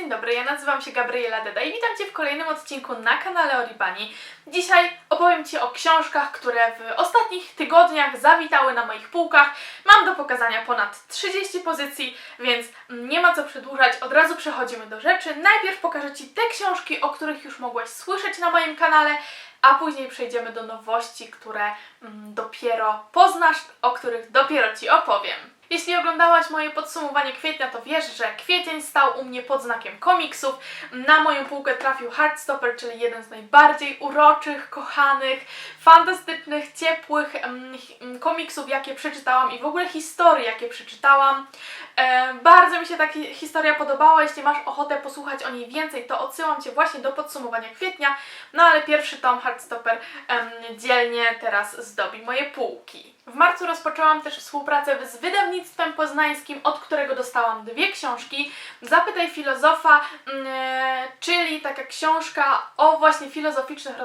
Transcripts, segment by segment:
dzień dobry, ja nazywam się Gabriela Deda i witam Cię w kolejnym odcinku na kanale Oribani. Dzisiaj opowiem Ci o książkach, które w ostatnich tygodniach zawitały na moich półkach. Mam do pokazania ponad 30 pozycji, więc nie ma co przedłużać, od razu przechodzimy do rzeczy. Najpierw pokażę Ci te książki, o których już mogłaś słyszeć na moim kanale, a później przejdziemy do nowości, które mm, dopiero poznasz, o których dopiero Ci opowiem. Jeśli oglądałaś moje podsumowanie kwietnia, to wiesz, że kwiecień stał u mnie pod znakiem komiksów. Na moją półkę trafił Heartstopper, czyli jeden z najbardziej uroczych, kochanych, fantastycznych, ciepłych komiksów, jakie przeczytałam i w ogóle historii, jakie przeczytałam. E, bardzo mi się ta hi- historia podobała. Jeśli masz ochotę posłuchać o niej więcej, to odsyłam Cię właśnie do podsumowania kwietnia. No ale pierwszy tom Heartstopper dzielnie teraz zdobi moje półki. W marcu rozpoczęłam też współpracę z wydawnictwem poznańskim, od którego dostałam dwie książki. Zapytaj filozofa, mm, e, czyli taka książka o właśnie filozoficznych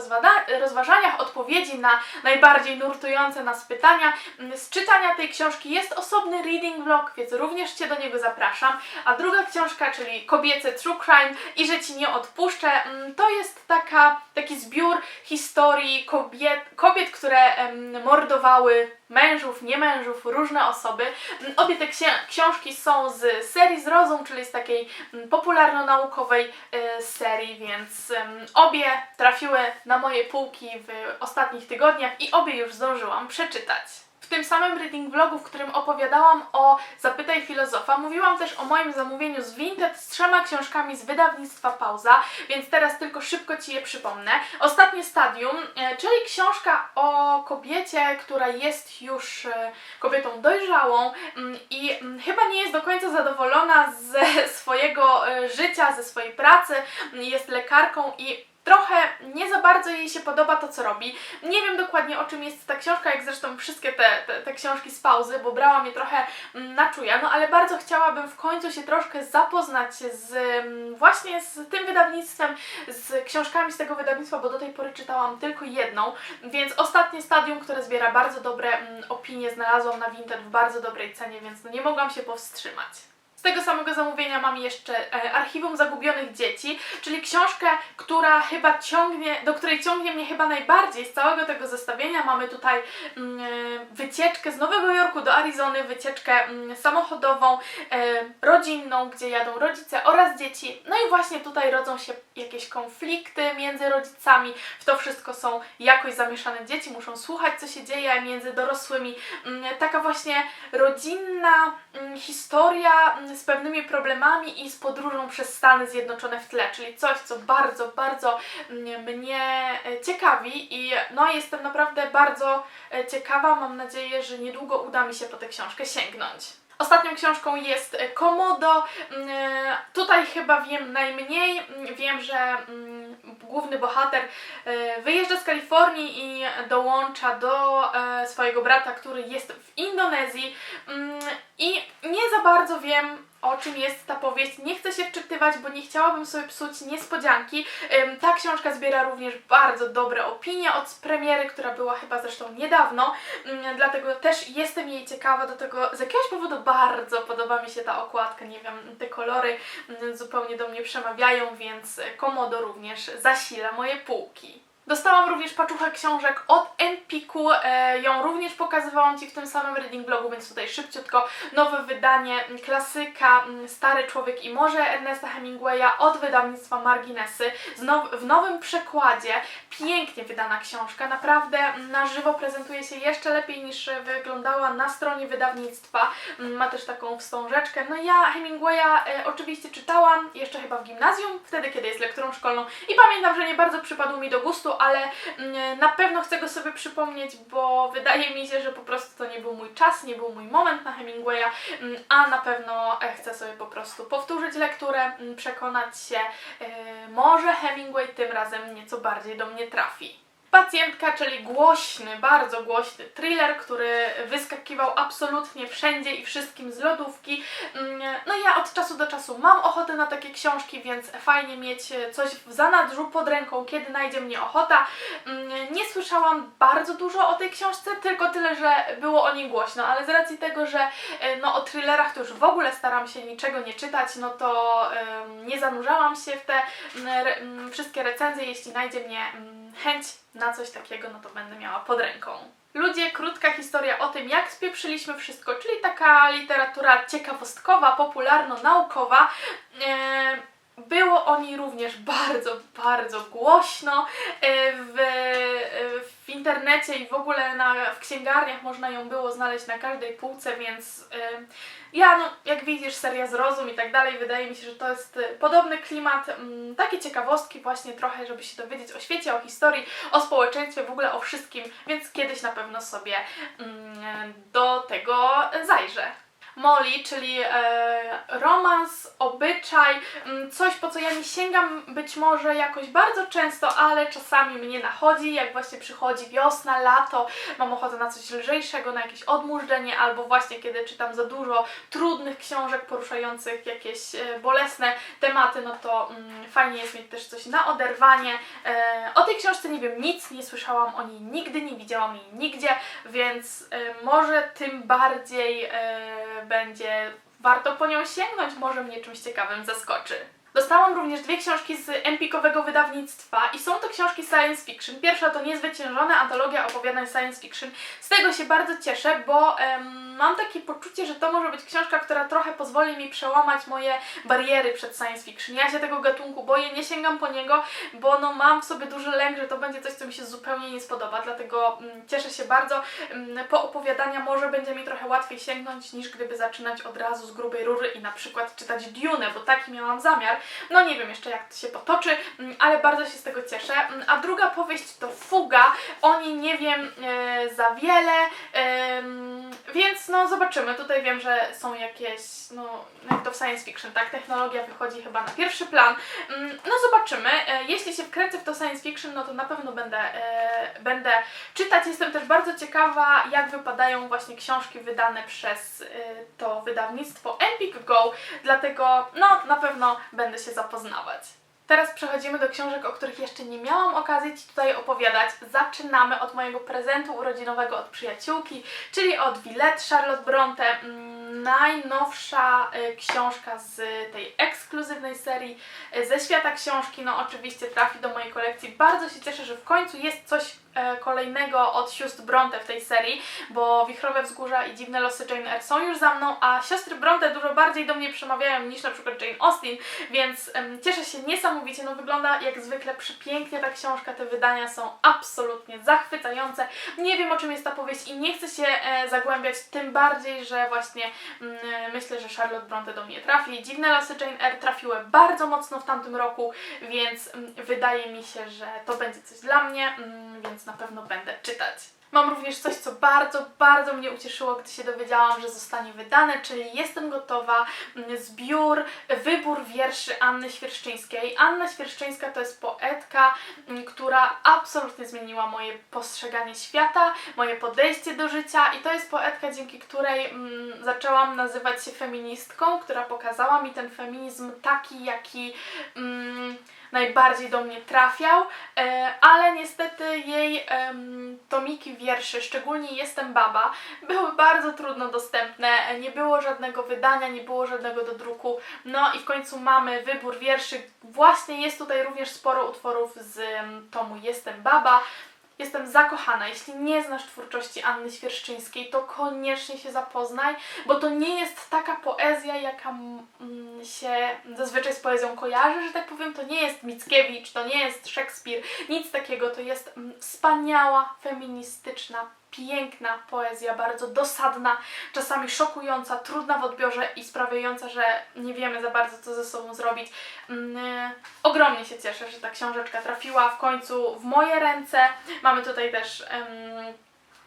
rozważaniach, odpowiedzi na najbardziej nurtujące nas pytania. Mm, Z czytania tej książki jest osobny reading vlog, więc również Cię do niego zapraszam. A druga książka, czyli Kobiece True Crime i Że Ci nie odpuszczę, mm, to jest taka, taki zbiór historii kobiet, kobiet które em, mordowały mężów, nie mężów, różne osoby. Mm, Obie te ksi- książki są z serii z Rozum, czyli z takiej mm, popularno-naukowej e, serii, więc obie trafiły na moje półki w ostatnich tygodniach i obie już zdążyłam przeczytać. W tym samym reading vlogu, w którym opowiadałam o Zapytaj Filozofa, mówiłam też o moim zamówieniu z Vinted z trzema książkami z wydawnictwa Pauza, więc teraz tylko szybko Ci je przypomnę. Ostatnie stadium, e, czyli książka o kobiecie, która jest już e, kobietą dojrzałą mm, i mm, chyba nie jest do końca zadowolona ze swojego e, życia, ze swojej pracy, jest lekarką i trochę nie za bardzo jej się podoba to, co robi. Nie wiem dokładnie o czym jest ta książka, jak zresztą wszystkie te, te, te książki z pauzy, bo brałam je trochę mm, na czuja, no ale bardzo chciałabym w końcu się troszkę zapoznać z mm, właśnie z tym wydawnictwem, z książkami z tego wydawnictwa, bo do tej pory czytałam tylko jedną, więc ostatnie stadium, które zbiera bardzo dobre mm, opinie, znalazłam na Vinted w bardzo dobrej cenie, więc no nie mogłam się powstrzymać. Tego samego zamówienia mam jeszcze e, Archiwum Zagubionych Dzieci, czyli książkę, która chyba ciągnie, do której ciągnie mnie chyba najbardziej z całego tego zestawienia. Mamy tutaj mm, e, wycieczkę z Nowego Jorku do Arizony, wycieczkę mm, samochodową, e, rodzinną, gdzie jadą rodzice oraz dzieci. No i właśnie tutaj rodzą się jakieś konflikty między rodzicami. W to wszystko są jakoś zamieszane dzieci, muszą słuchać, co się dzieje między dorosłymi. Mm, Taka właśnie rodzinna historia mm, z pewnymi problemami i z podróżą przez Stany Zjednoczone w tle, czyli coś, co bardzo, bardzo mm, mnie e, ciekawi i no jestem naprawdę bardzo e, ciekawa. Mam nadzieję, że niedługo uda mi się po tę książkę sięgnąć. Ostatnią książką jest e, Komodo. Mm, Tutaj chyba wiem najmniej. Mm, Wiem, że mm, główny bohater e, wyjeżdża z Kalifornii i dołącza do e, swojego brata, który jest w Indonezji. Mm, I nie za bardzo wiem, o czym jest ta powieść. Nie chcę się wczytywać, bo nie chciałabym sobie psuć niespodzianki. Ta książka zbiera również bardzo dobre opinie od premiery, która była chyba zresztą niedawno, Ym, dlatego też jestem jej ciekawa do tego. Z jakiegoś powodu bardzo podoba mi się ta okładka, nie wiem, te kolory ym, zupełnie do mnie przemawiają, więc Komodo również zasila moje półki. Dostałam również paczuchę książek od Empiku, e, ją również pokazywałam Ci w tym samym reading vlogu, więc tutaj szybciutko nowe wydanie m, klasyka m, Stary Człowiek i Morze Ernesta Hemingwaya od wydawnictwa Marginesy w nowym przekładzie. Pięknie wydana książka, naprawdę m, na żywo prezentuje się jeszcze lepiej niż wyglądała na stronie wydawnictwa. Ma też taką wstążeczkę. No ja Hemingwaya e, oczywiście czytałam jeszcze chyba w gimnazjum, wtedy kiedy jest lekturą szkolną i pamiętam, że nie bardzo przypadł mi do gustu, ale mm, na pewno chcę go sobie przypomnieć, bo wydaje mi się, że po prostu to nie był mój czas, nie był mój moment na Hemingwaya, mm, a na pewno e, chcę sobie po prostu powtórzyć lekturę, mm, przekonać się, e, może Hemingway tym razem nieco bardziej do mnie trafi. Pacjentka, czyli głośny, bardzo głośny thriller, który wyskakiwał absolutnie wszędzie i wszystkim z lodówki. Mm, No ja od czasu do czasu mam ochotę na takie książki, więc fajnie mieć coś w zanadrzu pod ręką, kiedy najdzie mnie ochota. Mm, Nie słyszałam bardzo dużo o tej książce, tylko tyle, że było o niej głośno, ale z racji tego, że e, no, o thrillerach to już w ogóle staram się niczego nie czytać, no to nie zanurzałam się w te wszystkie recenzje. Jeśli najdzie mnie chęć na coś takiego, no to będę miała pod ręką. Ludzie, krótka historia o tym, jak spieprzyliśmy wszystko, czyli taka literatura ciekawostkowa, popularno-naukowa. E, było o niej również bardzo, bardzo głośno. E, W, w internecie i w ogóle na, w księgarniach można ją było znaleźć na każdej półce, więc e, ja, no, jak widzisz, seria Zrozum i tak dalej, wydaje mi się, że to jest e, podobny klimat, mm, takie ciekawostki właśnie trochę, żeby się dowiedzieć o świecie, o historii, o społeczeństwie, w ogóle o wszystkim, więc kiedyś na pewno sobie mm, do tego zajrzę. Molly, czyli e, romans, obyczaj, mm, coś po co ja nie sięgam być może jakoś bardzo często, ale czasami mnie nachodzi, jak właśnie przychodzi wiosna, lato, mam ochotę na coś lżejszego, na jakieś odmurzenie, albo właśnie kiedy czytam za dużo trudnych książek poruszających jakieś e, bolesne tematy, no to mm, fajnie jest mieć też coś na oderwanie. E, o tej książce nie wiem nic, nie słyszałam o niej nigdy, nie widziałam jej nigdzie, więc e, może tym bardziej e, będzie warto po nią sięgnąć, może mnie czymś ciekawym zaskoczy. Dostałam również dwie książki z empikowego wydawnictwa i są to książki science fiction. Pierwsza to Niezwyciężona antologia opowiadań science fiction. Z tego się bardzo cieszę, bo em, mam takie poczucie, że to może być książka, która trochę pozwoli mi przełamać moje bariery przed science fiction. Ja się tego gatunku boję, nie sięgam po niego, bo no, mam w sobie duży lęk, że to będzie coś, co mi się zupełnie nie spodoba, dlatego mm, cieszę się bardzo. Mm, Po opowiadania może będzie mi trochę łatwiej sięgnąć, niż gdyby zaczynać od razu z grubej rury i na przykład czytać Dune, bo taki miałam zamiar. No nie wiem jeszcze jak to się potoczy, mm, ale bardzo się z tego cieszę. Mm, A druga powieść to Fuga. O niej nie wiem e, za wiele, więc no zobaczymy. Tutaj wiem, że są jakieś, no jak to w science fiction, tak? Technologia wychodzi chyba na pierwszy plan. Mm, No zobaczymy. E, Jeśli się wkręcę w to science fiction, no to na pewno będę, e, będę czytać. Jestem też bardzo ciekawa, jak wypadają właśnie książki wydane przez to wydawnictwo Empik Go, dlatego no na pewno będę się zapoznawać. Teraz przechodzimy do książek, o których jeszcze nie miałam okazji Ci tutaj opowiadać. Zaczynamy od mojego prezentu urodzinowego od przyjaciółki, czyli od Villette Charlotte Bronte. Mm, Najnowsza y, książka z tej ekskluzywnej serii y, ze świata książki. No oczywiście trafi do mojej kolekcji. Bardzo się cieszę, że w końcu jest coś kolejnego od sióstr Bronte w tej serii, bo Wichrowe Wzgórza i Dziwne Losy Jane Eyre są już za mną, a siostry Bronte dużo bardziej do mnie przemawiają niż na przykład Jane Austen, więc cieszę się niesamowicie. No wygląda jak zwykle przepięknie ta książka, te wydania są absolutnie zachwycające. Nie wiem o czym jest ta powieść i nie chcę się e, zagłębiać, tym bardziej, że właśnie mm, myślę, że Charlotte Bronte do mnie trafi. Dziwne Losy Jane Eyre trafiły bardzo mocno w tamtym roku, więc mm, wydaje mi się, że to będzie coś dla mnie, mm, na pewno będę czytać. Mam również coś, co bardzo, bardzo mnie ucieszyło, gdy się dowiedziałam, że zostanie wydane, czyli Jestem gotowa, mm, zbiór, wybór wierszy Anny Świerszczyńskiej. Anna Świerszczyńska to jest poetka, mm, która absolutnie zmieniła moje postrzeganie świata, moje podejście do życia i to jest poetka, dzięki której mm, zaczęłam nazywać się feministką, która pokazała mi ten feminizm taki, jaki... Mm, najbardziej do mnie trafiał, e, ale niestety jej em, tomiki wierszy, szczególnie Jestem Baba, były bardzo trudno dostępne, nie było żadnego wydania, nie było żadnego do druku, no i w końcu mamy wybór wierszy, właśnie jest tutaj również sporo utworów z em, tomu Jestem Baba, Jestem zakochana. Jeśli nie znasz twórczości Anny Świerszczyńskiej, to koniecznie się zapoznaj, bo to nie jest taka poezja, jaka się zazwyczaj z poezją kojarzy, że tak powiem. To nie jest Mickiewicz, to nie jest Szekspir, nic takiego. To jest wspaniała, feministyczna, piękna poezja, bardzo dosadna, czasami szokująca, trudna w odbiorze i sprawiająca, że nie wiemy za bardzo, co ze sobą zrobić. Mm, ogromnie się cieszę, że ta książeczka trafiła w końcu w moje ręce. Mamy tutaj też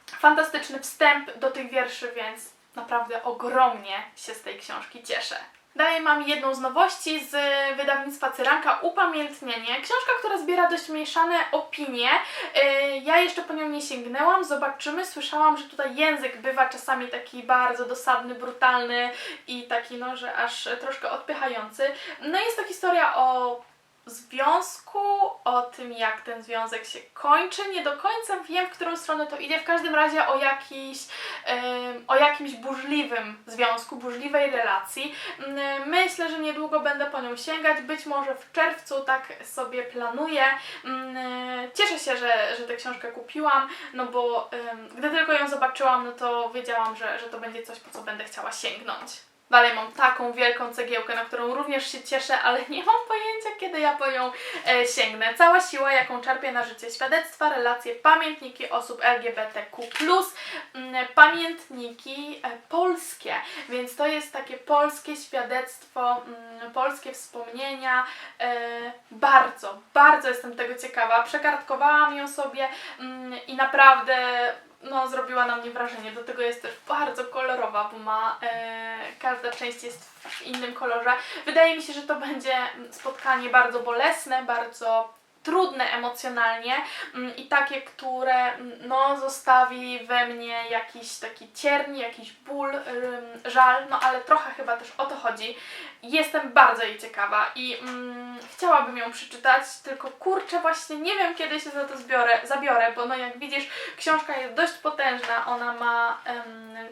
fantastyczny wstęp do tych wierszy, więc naprawdę ogromnie się z tej książki cieszę. Dalej mam jedną z nowości z wydawnictwa Cyranka Upamiętnienie. Książka, która zbiera dość mieszane opinie. Yy, Ja jeszcze po nią nie sięgnęłam, zobaczymy. Słyszałam, że tutaj język bywa czasami taki bardzo dosadny, brutalny i taki, no, że aż troszkę odpychający. No jest to historia o związku, o tym jak ten związek się kończy. Nie do końca wiem, w którą stronę to idzie. W każdym razie o, jakiś, o jakimś burzliwym związku, burzliwej relacji. Myślę, że niedługo będę po nią sięgać. Być może w czerwcu tak sobie planuję. Cieszę się, że, że tę książkę kupiłam, no bo gdy tylko ją zobaczyłam, no to wiedziałam, że, że to będzie coś, po co będę chciała sięgnąć. Dalej mam taką wielką cegiełkę, na którą również się cieszę, ale nie mam pojęcia, kiedy ja po nią e, sięgnę. Cała siła, jaką czerpię na życie, świadectwa, relacje, pamiętniki osób LGBTQ+, mm, pamiętniki e, polskie, więc to jest takie polskie świadectwo, mm, polskie wspomnienia. E, bardzo, bardzo jestem tego ciekawa. Przekartkowałam ją sobie mm, i naprawdę no, zrobiła na mnie wrażenie. Do tego jest też bardzo kolorowa, bo ma e, każda część jest w innym kolorze. Wydaje mi się, że to będzie spotkanie bardzo bolesne, bardzo trudne emocjonalnie mm, i takie, które mm, no, zostawi we mnie jakiś taki cierń, jakiś ból, żal, no ale trochę chyba też o to chodzi. Jestem bardzo jej ciekawa i mm, chciałabym ją przeczytać, tylko kurczę właśnie nie wiem kiedy się za to zbiorę, zabiorę, bo no jak widzisz książka jest dość potężna, ona ma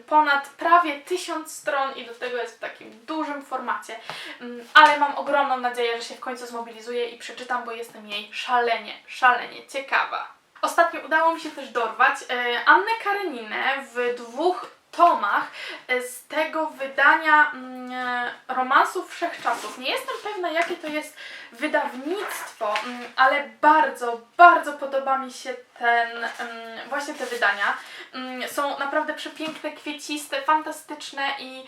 ponad prawie tysiąc stron i do tego jest w takim dużym formacie, Mm, ale mam ogromną nadzieję, że się w końcu zmobilizuje i przeczytam, bo jestem jej szalenie, szalenie ciekawa. Ostatnio udało mi się też dorwać e, Annę Kareninę w dwóch tomach e, z tego wydania mm, e, romansów wszechczasów. Nie jestem pewna, jakie to jest wydawnictwo, mm, ale bardzo, bardzo podoba mi się ten, właśnie te wydania. Są naprawdę przepiękne, kwieciste, fantastyczne i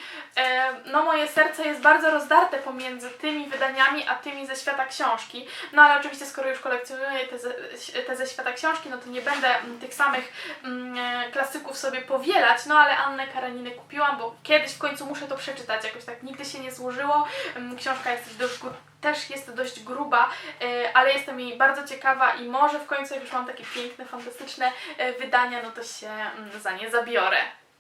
no moje serce jest bardzo rozdarte pomiędzy tymi wydaniami, a tymi ze świata książki. No ale oczywiście skoro już kolekcjonuję te ze, te ze świata książki, no to nie będę mm, tych samych mm, klasyków sobie powielać, no ale Annę Kareniny kupiłam, bo kiedyś w końcu muszę to przeczytać, jakoś tak nigdy się nie złożyło. Książka jest dość, też jest dość gruba, e, ale jestem jej bardzo ciekawa i może w końcu jak już mam takie piękne, fantastyczne e, wydania, no to się mm, za nie zabiorę.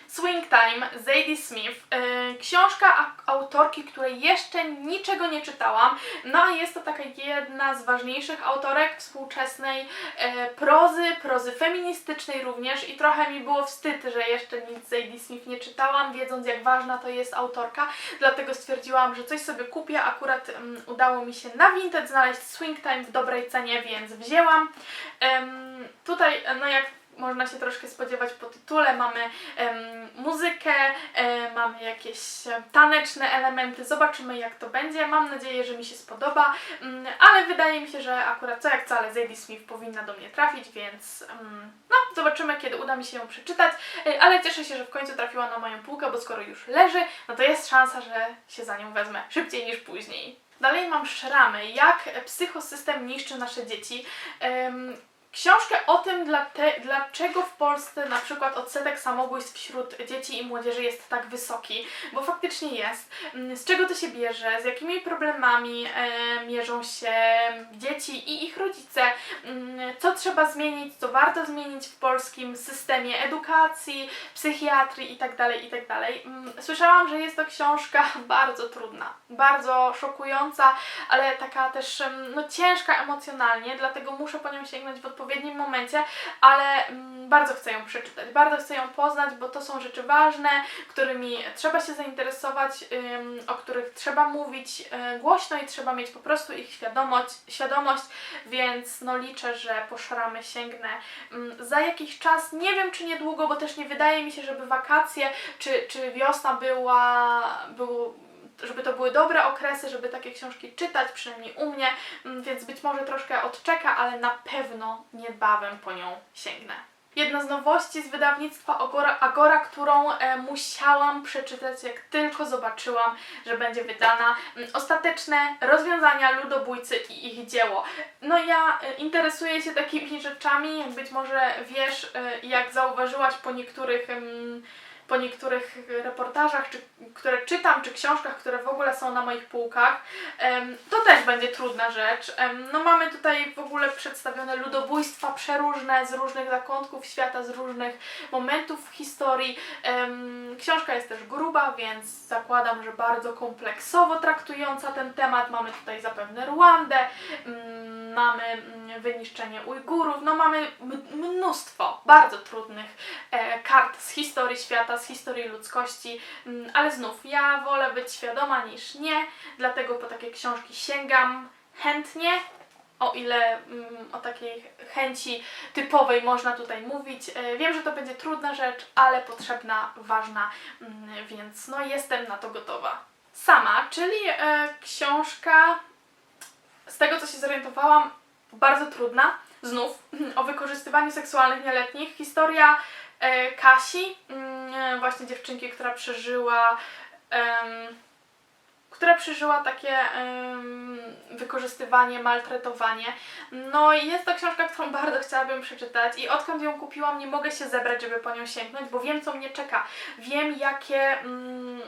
Swing Time Zadie Smith, e, książka autorki, której jeszcze niczego nie czytałam, no a jest to taka jedna z ważniejszych autorek współczesnej e, prozy, prozy feministycznej również i trochę mi było wstyd, że jeszcze nic Zadie Smith nie czytałam, wiedząc jak ważna to jest autorka, dlatego stwierdziłam, że coś sobie kupię, akurat mm, udało mi się na Vinted znaleźć Swing Time w dobrej cenie, więc wzięłam. Em, tutaj, no jak można się troszkę spodziewać po tytule. Mamy em, muzykę, e, mamy jakieś e, taneczne elementy. Zobaczymy jak to będzie. Mam nadzieję, że mi się spodoba, mm, ale wydaje mi się, że akurat co jak co, ale Zadie Smith powinna do mnie trafić, więc mm, no, zobaczymy kiedy uda mi się ją przeczytać. E, Ale cieszę się, że w końcu trafiła na moją półkę, bo skoro już leży, no to jest szansa, że się za nią wezmę szybciej niż później. Dalej mam szramy, jak psychosystem niszczy nasze dzieci. Książkę o tym, dla te, dlaczego w Polsce na przykład odsetek samobójstw wśród dzieci i młodzieży jest tak wysoki, bo faktycznie jest. Mm, Z czego to się bierze, z jakimi problemami e, mierzą się dzieci i ich rodzice, Mm, co trzeba zmienić, co warto zmienić w polskim systemie edukacji, psychiatrii itd. itd. Mm, Słyszałam, że jest to książka bardzo trudna, bardzo szokująca, ale taka też no, ciężka emocjonalnie, dlatego muszę po nią sięgnąć w odpowiednim momencie, ale mm, bardzo chcę ją przeczytać, bardzo chcę ją poznać, bo to są rzeczy ważne, którymi trzeba się zainteresować, o których trzeba mówić y, głośno i trzeba mieć po prostu ich świadomość, świadomość więc no liczę, że po szramy sięgnę za jakiś czas, nie wiem czy niedługo, bo też nie wydaje mi się, żeby wakacje czy, czy wiosna była, był, żeby to były dobre okresy, żeby takie książki czytać, przynajmniej u mnie, mm, więc być może troszkę odczeka, ale na pewno niebawem po nią sięgnę. Jedna z nowości z wydawnictwa Agora, Agora którą e, musiałam przeczytać, jak tylko zobaczyłam, że będzie wydana. Mm, Ostateczne rozwiązania ludobójcy i ich dzieło. No ja e, interesuję się takimi rzeczami, jak być może wiesz, e, jak zauważyłaś po niektórych em, po niektórych reportażach, czy, które czytam, czy książkach, które w ogóle są na moich półkach. To też będzie trudna rzecz. No mamy tutaj w ogóle przedstawione ludobójstwa przeróżne z różnych zakątków świata, z różnych momentów w historii. Książka jest też gruba, więc zakładam, że bardzo kompleksowo traktująca ten temat. Mamy tutaj zapewne Ruandę, mm, mamy mm, wyniszczenie Ujgurów, no mamy mnóstwo bardzo trudnych e, kart z historii świata, z historii ludzkości, mm, ale znów ja wolę być świadoma niż nie, dlatego po takie książki sięgam chętnie, o ile mm, o takiej chęci typowej można tutaj mówić. E, Wiem, że to będzie trudna rzecz, ale potrzebna, ważna, mm, więc no jestem na to gotowa. Sama, czyli e, książka, z tego co się zorientowałam, bardzo trudna. Znów o wykorzystywaniu seksualnych nieletnich. Historia Kasi, mm, właśnie dziewczynki, która przeżyła. która przeżyła takie wykorzystywanie, maltretowanie. No i jest to książka, którą bardzo chciałabym przeczytać i odkąd ją kupiłam nie mogę się zebrać, żeby po nią sięgnąć, bo wiem co mnie czeka. Wiem jakie mm,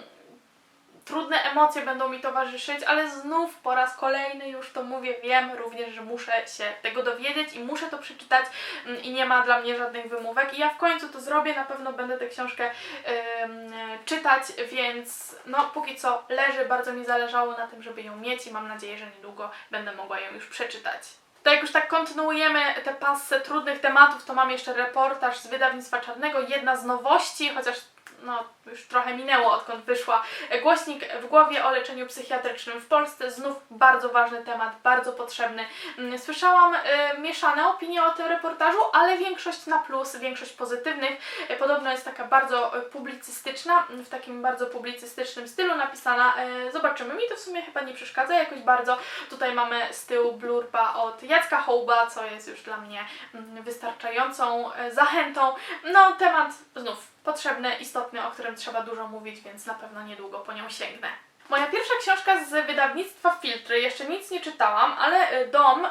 trudne emocje będą mi towarzyszyć, ale znów po raz kolejny już to mówię, wiem również, że muszę się tego dowiedzieć i muszę to przeczytać mm, i nie ma dla mnie żadnych wymówek i ja w końcu to zrobię, na pewno będę tę książkę em, czytać, więc no póki co leży, bardzo mi zależało na tym, żeby ją mieć i mam nadzieję, że niedługo będę mogła ją już przeczytać. To jak już tak kontynuujemy te pasy trudnych tematów, to mam jeszcze reportaż z wydawnictwa Czarnego, jedna z nowości, chociaż no, już trochę minęło odkąd wyszła głośnik w głowie o leczeniu psychiatrycznym w Polsce. Znów bardzo ważny temat, bardzo potrzebny. Mm, Słyszałam y, mieszane opinie o tym reportażu, ale większość na plus, większość pozytywnych. Y, Podobno jest taka bardzo y, publicystyczna, w takim bardzo publicystycznym stylu napisana. Zobaczymy. Mi to w sumie chyba nie przeszkadza jakoś bardzo. Tutaj mamy z tyłu blurba od Jacka Hołba, co jest już dla mnie mm, wystarczającą zachętą. No, temat znów potrzebny, istotny, o którym trzeba dużo mówić, więc na pewno niedługo po nią sięgnę. Moja pierwsza książka z wydawnictwa Filtry, jeszcze nic nie czytałam, ale y, Dom y,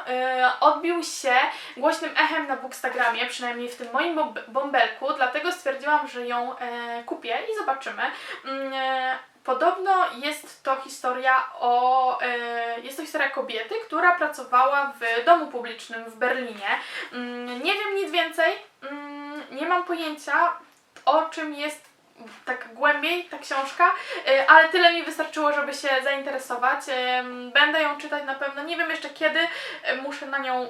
odbił się głośnym echem na Bookstagramie, przynajmniej w tym moim bąbelku, dlatego stwierdziłam, że ją e, kupię i zobaczymy. Mm, e, Podobno jest to historia o. E, jest to historia kobiety, która pracowała w domu publicznym w Berlinie. Mm, nie wiem nic więcej, mm, nie mam pojęcia o czym jest tak głębiej ta książka, e, ale tyle mi wystarczyło, żeby się zainteresować. Będę ją czytać na pewno, nie wiem jeszcze kiedy, e, muszę na nią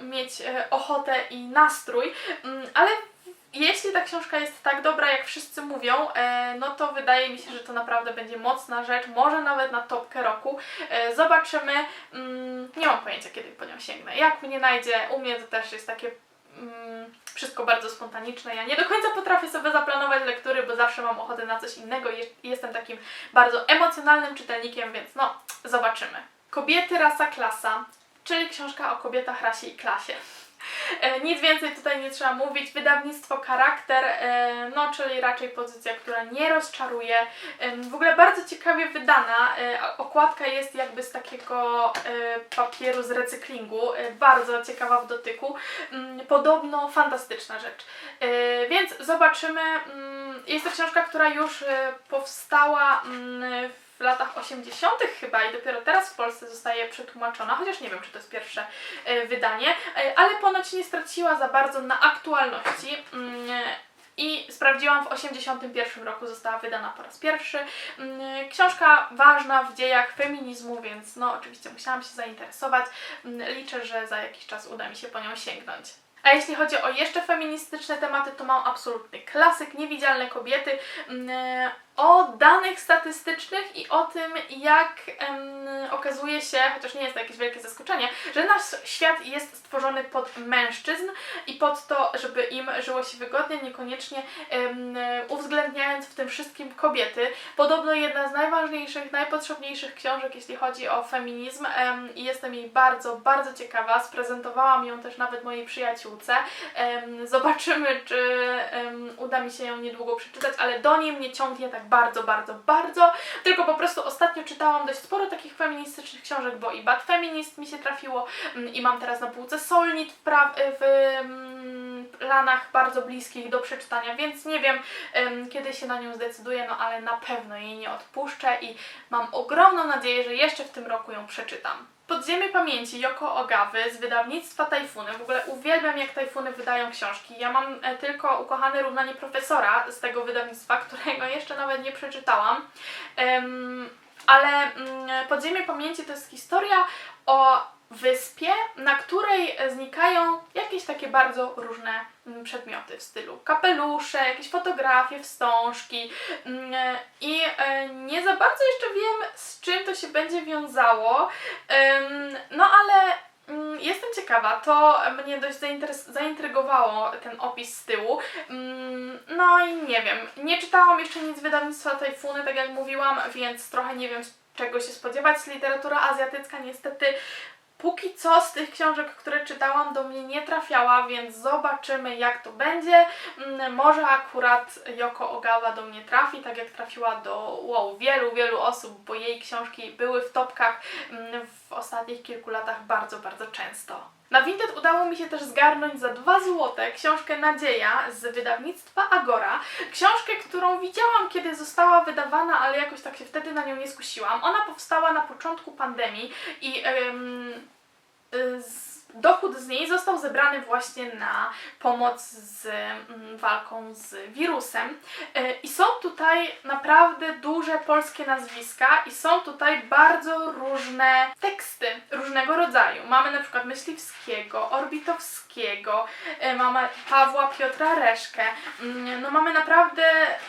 mieć e, ochotę i nastrój, ale jeśli ta książka jest tak dobra, jak wszyscy mówią, no to wydaje mi się, że to naprawdę będzie mocna rzecz, może nawet na topkę roku. Zobaczymy. Nie mam pojęcia, kiedy po nią sięgnę. Jak mnie najdzie, u mnie to też jest takie mm, wszystko bardzo spontaniczne. Ja nie do końca potrafię sobie zaplanować lektury, bo zawsze mam ochotę na coś innego i jest- jestem takim bardzo emocjonalnym czytelnikiem, więc no, zobaczymy. Kobiety, rasa, klasa, czyli książka o kobietach, rasie i klasie. E, Nic więcej tutaj nie trzeba mówić. Wydawnictwo Charakter, e, no czyli raczej pozycja, która nie rozczaruje. W ogóle bardzo ciekawie wydana. E, Okładka jest jakby z takiego papieru z recyklingu. Bardzo ciekawa w dotyku. Mm, Podobno fantastyczna rzecz. Więc zobaczymy. Mm, Jest to książka, która już powstała mm, w latach 80. chyba i dopiero teraz w Polsce zostaje przetłumaczona, chociaż nie wiem, czy to jest pierwsze e, wydanie, e, ale ponoć nie straciła za bardzo na aktualności. Mm, I sprawdziłam, w 81 roku została wydana po raz pierwszy. Mm, Książka ważna w dziejach feminizmu, więc no oczywiście musiałam się zainteresować. Mm, Liczę, że za jakiś czas uda mi się po nią sięgnąć. A jeśli chodzi o jeszcze feministyczne tematy, to mam absolutny klasyk, Niewidzialne kobiety, o danych statystycznych i o tym, jak em, okazuje się, chociaż nie jest to jakieś wielkie zaskoczenie, że nasz świat jest stworzony pod mężczyzn i pod to, żeby im żyło się wygodnie, niekoniecznie em, uwzględniając w tym wszystkim kobiety. Podobno jedna z najważniejszych, najpotrzebniejszych książek, jeśli chodzi o feminizm em, i jestem jej bardzo, bardzo ciekawa. Sprezentowałam ją też nawet mojej przyjaciółce. Em, Zobaczymy, czy em, uda mi się ją niedługo przeczytać, ale do niej mnie ciągnie tak bardzo, bardzo, bardzo. Tylko po prostu ostatnio czytałam dość sporo takich feministycznych książek, bo i Bad Feminist mi się trafiło mm, i mam teraz na półce Solnit w, pra- w mm, planach bardzo bliskich do przeczytania, więc nie wiem, em, kiedy się na nią zdecyduję, no ale na pewno jej nie odpuszczę i mam ogromną nadzieję, że jeszcze w tym roku ją przeczytam. Podziemie pamięci Yoko Ogawy z wydawnictwa Tajfuny. W ogóle uwielbiam, jak Tajfuny wydają książki. Ja mam e, tylko ukochane równanie profesora z tego wydawnictwa, którego jeszcze nawet nie przeczytałam. Em, ale mm, Podziemie pamięci to jest historia o wyspie, na której znikają jakieś takie bardzo różne mm, przedmioty w stylu kapelusze, jakieś fotografie, wstążki mm, i e, nie za bardzo jeszcze wiem z czym to się będzie wiązało, no ale mm, jestem ciekawa, to mnie dość zaintrygowało ten opis z tyłu. No i nie wiem, nie czytałam jeszcze nic wydawnictwa Tajfuny, tak jak mówiłam, więc trochę nie wiem czego się spodziewać. Literatura azjatycka niestety póki co z tych książek, które czytałam do mnie nie trafiała, więc zobaczymy jak to będzie. Mm, Może akurat Yoko Ogawa do mnie trafi, tak jak trafiła do wow, wielu, wielu osób, bo jej książki były w topkach mm, w ostatnich kilku latach bardzo, bardzo często. Na Vinted udało mi się też zgarnąć za 2 złote książkę Nadzieja z wydawnictwa Agora. Książkę, którą widziałam, kiedy została wydawana, ale jakoś tak się wtedy na nią nie skusiłam. Ona powstała na początku pandemii i y, z, dochód z niej został zebrany właśnie na pomoc z mm, walką z wirusem. Y, I są tutaj naprawdę duże polskie nazwiska i są tutaj bardzo różne teksty różnego rodzaju. Mamy na przykład Myśliwskiego, Orbitowskiego, y, mamy Pawła Piotra Reszkę. Mm, No mamy naprawdę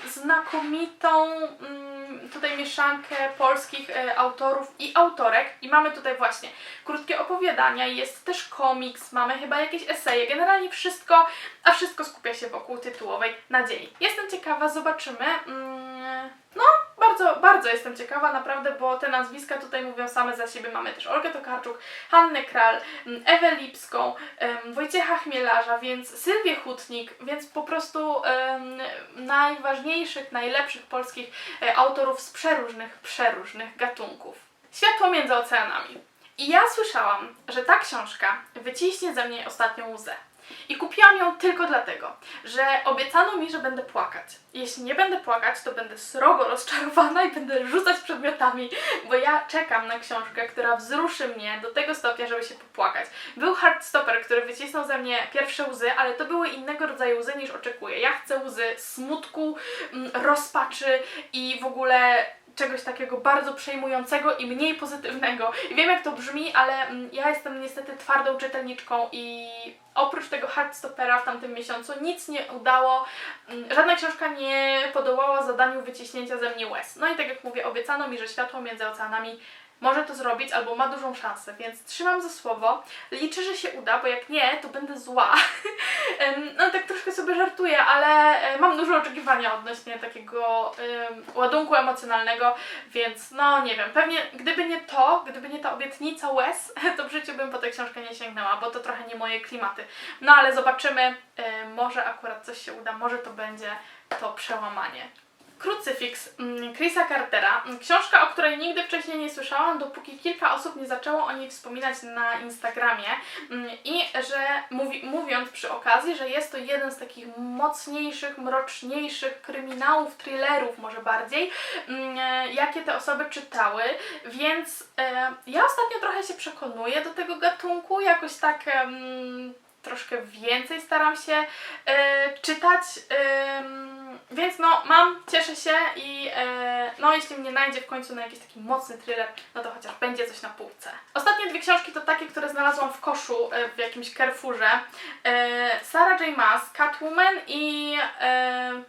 znakomitą mm, tutaj mieszankę polskich e, autorów i autorek i mamy tutaj właśnie krótkie opowiadania, jest też komiks, mamy chyba jakieś eseje, generalnie wszystko, a wszystko skupia się wokół tytułowej nadziei. Jestem ciekawa, zobaczymy. Mm, bardzo, bardzo jestem ciekawa, naprawdę, bo te nazwiska tutaj mówią same za siebie. Mamy też Olgę Tokarczuk, Hannę Kral, mm, Ewę Lipską, Wojciecha Chmielarza, więc Sylwię Hutnik, więc po prostu najważniejszych, najlepszych polskich e, autorów z przeróżnych, przeróżnych gatunków. Światło między oceanami. I ja słyszałam, że ta książka wyciśnie ze mnie ostatnią łzę. I kupiłam ją tylko dlatego, że obiecano mi, że będę płakać. Jeśli nie będę płakać, to będę srogo rozczarowana i będę rzucać przedmiotami, bo ja czekam na książkę, która wzruszy mnie do tego stopnia, żeby się popłakać. Był Heartstopper, który wycisnął ze mnie pierwsze łzy, ale to były innego rodzaju łzy niż oczekuję. Ja chcę łzy smutku, mm, rozpaczy i w ogóle czegoś takiego bardzo przejmującego i mniej pozytywnego. I wiem jak to brzmi, ale mm, ja jestem niestety twardą czytelniczką i oprócz tego Heartstoppera w tamtym miesiącu nic nie udało, mm, żadna książka nie podołała zadaniu wyciśnięcia ze mnie łez. No i tak jak mówię, obiecano mi, że Światło między oceanami może to zrobić albo ma dużą szansę, więc trzymam za słowo. Liczę, że się uda, bo jak nie, to będę zła. No tak troszkę sobie żartuję, ale e, mam duże oczekiwania odnośnie takiego em, ładunku emocjonalnego, więc no nie wiem, pewnie gdyby nie to, gdyby nie ta obietnica łez, to w życiu bym po tę książkę nie sięgnęła, bo to trochę nie moje klimaty. No ale zobaczymy, e, może akurat coś się uda, może to będzie to przełamanie. Krucyfiks mm, Chrisa Cartera. Książka, o której nigdy wcześniej nie słyszałam, dopóki kilka osób nie zaczęło o niej wspominać na Instagramie. Mm, I że mówi, mówiąc przy okazji, że jest to jeden z takich mocniejszych, mroczniejszych kryminałów, thrillerów może bardziej, mm, e, jakie te osoby czytały. Więc e, ja ostatnio trochę się przekonuję do tego gatunku, jakoś tak. troszkę więcej staram się e, czytać, więc no mam, cieszę się i e, no jeśli mnie najdzie w końcu na jakiś taki mocny thriller, no to chociaż będzie coś na półce. Ostatnie dwie książki to takie, które znalazłam w koszu e, w jakimś Carrefourze. E, Sarah J. Maas, Catwoman i e,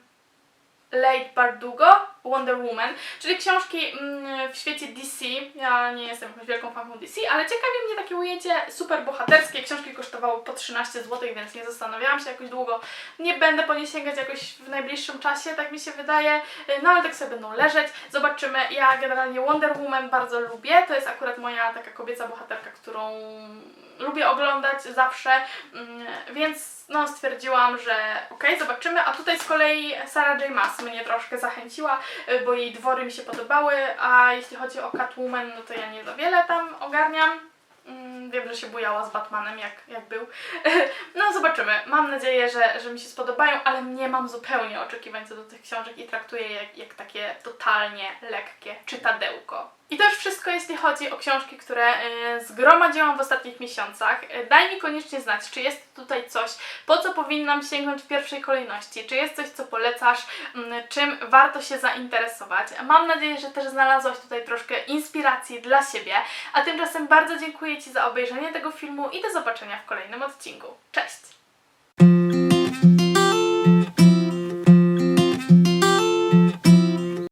Late Bardugo, Wonder Woman, czyli książki mm, w świecie DC. Ja nie jestem jakąś wielką fanką DC, ale ciekawi mnie takie ujęcie super bohaterskie. Książki kosztowały po 13 zł, więc nie zastanawiałam się jakoś długo. Nie będę po nie sięgać jakoś w najbliższym czasie, tak mi się wydaje. No ale tak sobie będą leżeć. Zobaczymy. Ja generalnie Wonder Woman bardzo lubię. To jest akurat moja taka kobieca bohaterka, którą lubię oglądać zawsze, mm, więc no stwierdziłam, że okej, zobaczymy, a tutaj z kolei Sarah J. Maas mnie troszkę zachęciła, y, bo jej dwory mi się podobały, a jeśli chodzi o Catwoman, no to ja nie za wiele tam ogarniam. Mm, Wiem, że się bujała z Batmanem, jak, jak był. No, zobaczymy. Mam nadzieję, że, że mi się spodobają, ale nie mam zupełnie oczekiwań co do tych książek i traktuję je jak, jak takie totalnie lekkie czytadełko. I to już wszystko, jeśli chodzi o książki, które y, zgromadziłam w ostatnich miesiącach. Y, daj mi koniecznie znać, czy jest tutaj coś, po co powinnam sięgnąć w pierwszej kolejności, czy jest coś, co polecasz, mm, czym warto się zainteresować. Mam nadzieję, że też znalazłaś tutaj troszkę inspiracji dla siebie, a tymczasem bardzo dziękuję Ci za obejrzenie tego filmu i do zobaczenia w kolejnym odcinku. Cześć!